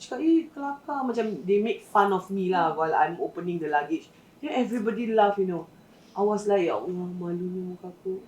Cakap, eh kelakar. Macam they make fun of me lah while I'm opening the luggage. Then everybody laugh, you know. I was like, ya Allah, malunya muka aku.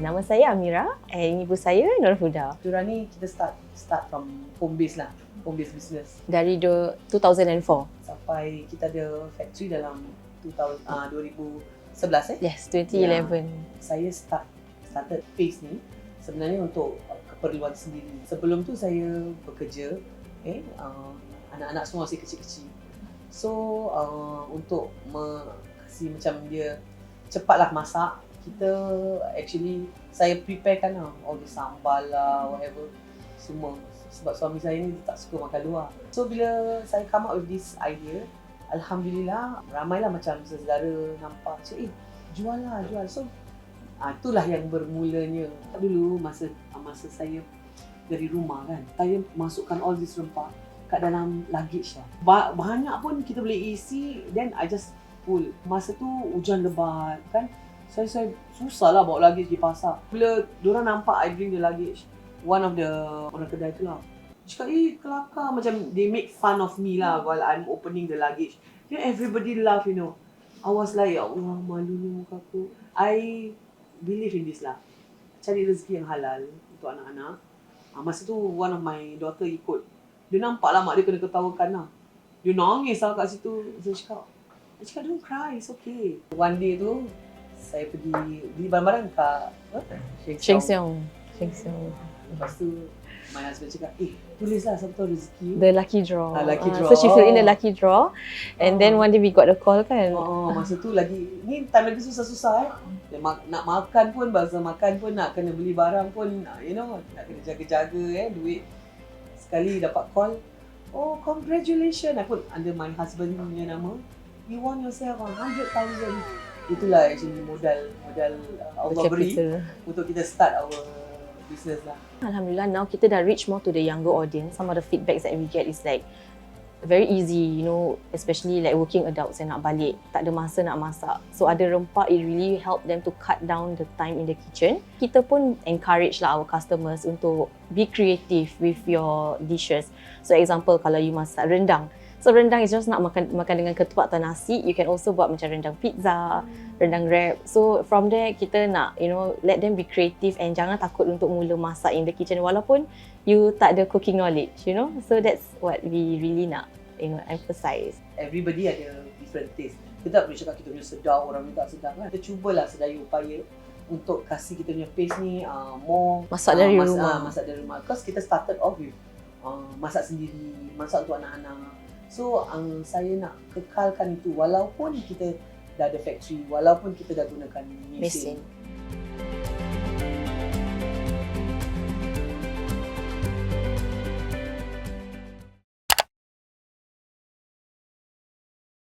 Nama saya Amira and ibu saya Nur Huda. Diorang ni kita start start from home base lah. Home base business. Dari du- 2004. Sampai kita ada factory dalam 2000, uh, 2011 eh. Yes, 2011. Saya start started phase ni sebenarnya untuk keperluan sendiri. Sebelum tu saya bekerja eh uh, anak-anak semua masih kecil-kecil. So uh, untuk me- kasi macam dia cepatlah masak, kita actually saya preparekan lah all the sambal lah whatever semua sebab suami saya ni tak suka makan luar. So bila saya come up with this idea, Alhamdulillah ramailah macam saudara nampak cik eh jual lah jual. So ah, itulah yang bermulanya. Dulu masa ah, masa saya dari rumah kan, saya masukkan all this rempah kat dalam luggage lah. Ba- banyak pun kita boleh isi, then I just pull. Masa tu hujan lebat kan, saya saya susah lah bawa luggage pergi pasar. Bila diorang nampak I bring the luggage, one of the orang kedai tu lah, cakap eh kelakar macam they make fun of me lah while I'm opening the luggage. Then everybody laugh you know. I was like, ya Allah malunya muka aku. I believe in this lah. Cari rezeki yang halal untuk anak-anak. Ah, masa tu one of my daughter ikut. Dia nampak lah mak dia kena ketawakan lah. Dia nangis lah kat situ. Saya cakap, saya cakap don't cry, it's okay. One day tu, saya pergi beli barang-barang kat apa? Sheng Siong. Sheng Siong. Lepas tu, my husband cakap, eh tulislah tahu rezeki. The lucky draw. Ah, lucky Ah, draw. So she fill in the lucky draw and then Oh. one day we got a call kan. Oh, masa tu lagi, ni time lagi susah-susah eh. Nak makan pun, bahasa makan pun nak kena beli barang pun, you know, nak kena jaga-jaga eh, duit. Sekali dapat call, oh congratulations, I put under my husband punya nama. You won yourself a hundred thousand. Itulah actually modal, modal uh, Allah The beri untuk kita start our business lah. Alhamdulillah now kita dah reach more to the younger audience. Some of the feedbacks that we get is like very easy, you know, especially like working adults yang nak balik, tak ada masa nak masak. So ada rempah, it really help them to cut down the time in the kitchen. Kita pun encourage lah our customers untuk be creative with your dishes. So example kalau you masak rendang, So rendang is just nak makan makan dengan ketupat atau nasi. You can also buat macam rendang pizza, rendang wrap. So from there kita nak you know let them be creative and jangan takut untuk mula masak in the kitchen walaupun you tak ada cooking knowledge, you know. So that's what we really nak you know emphasize. everybody ada different taste. Kita tak boleh cakap kita punya sedap, orang ni tak sedap kan. Kita cubalah sedaya upaya untuk kasih kita punya pace ni uh, more Masak ah, dari mas- rumah. ah, masak dari rumah. Because kita started off with uh, masak sendiri, masak untuk anak-anak. So um, saya nak kekalkan itu walaupun kita dah ada factory, walaupun kita dah gunakan mesin. Mesin.